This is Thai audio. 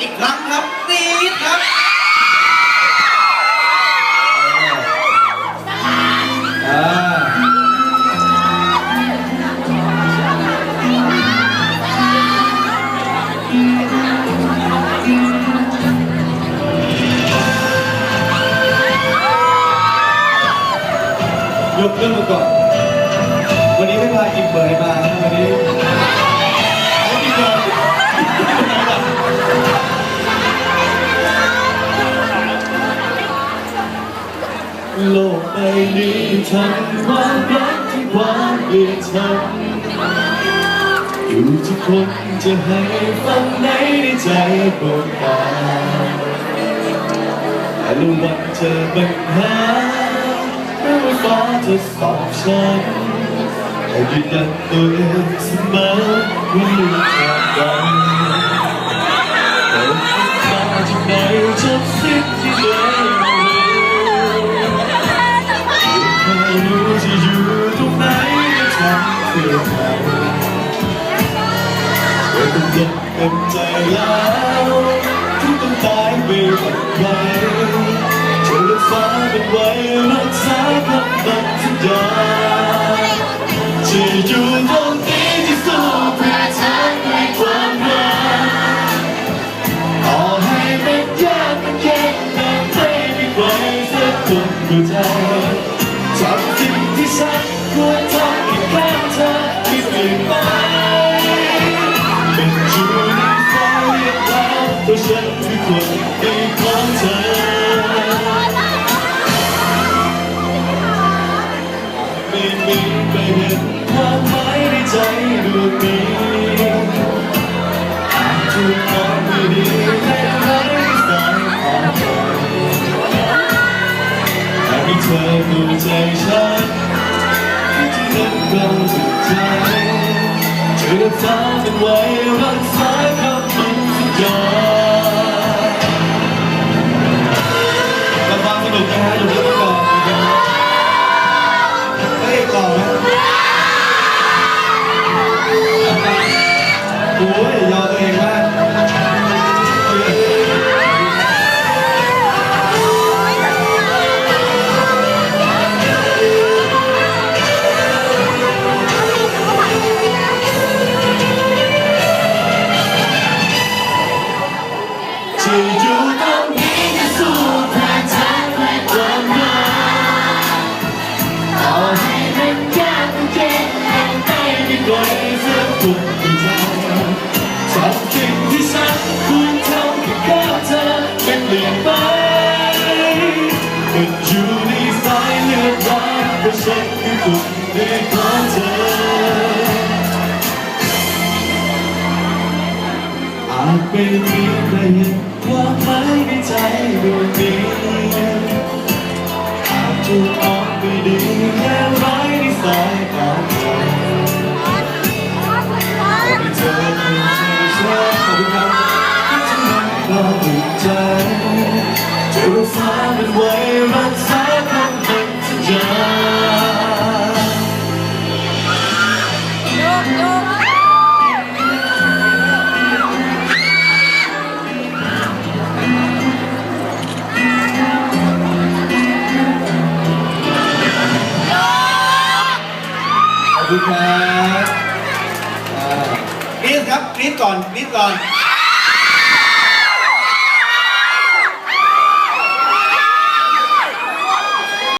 อีกครั้งครับตีดครับอ่าหยกเรื่องมาก่อนวันนี้ไม่พากินเบยมานะวันนี้ นี้ทั้งความรักที่ความเกลียดชังอยู่ที่คนจะให้ฟังไหนในใจโปรดกาแต่ละวันเจอปัญหาไม่ว่าฟ้าจะสอบฉันแต่ยืนยันตัวเองเสมอว่าอยู่ทางกันแต้องตายไปกับใครจะรักษาเป็นไว้รักษาคำตัดสัญญาจะอยู่ตรงนี้ที่สู้เพื่อเธอในความรักต่อให้มันยากมันเย็นแต่ไม่มีใครสักคนเข้าใจทำสิ่งที่ฉันควรทำแค่เธอที่เปลี่ยนไปเป็นจูในฟ้าเรียกแล้วเพราะฉันคือคน ธอยากให้เธอดูใจฉันที่นั้นเราสุดใจจะรักษามันไว้รักษาคำมันสัญญาเราฟังสนุกนะฮะอยู่ที่ก่อนนะครับเฮ้ยก่อนนะโอ้ยยอมตัวเองมาะฉันคือคนที่ของเธออาจเป็นเพียงแค่เห็นความหมายในใจดวงนี้อาจถูกมองไม่ดีแค่ร้ายในสายตา คุณครับอ่า กรี๊ดครับกรี๊ดก่อนกรี๊ดก่อน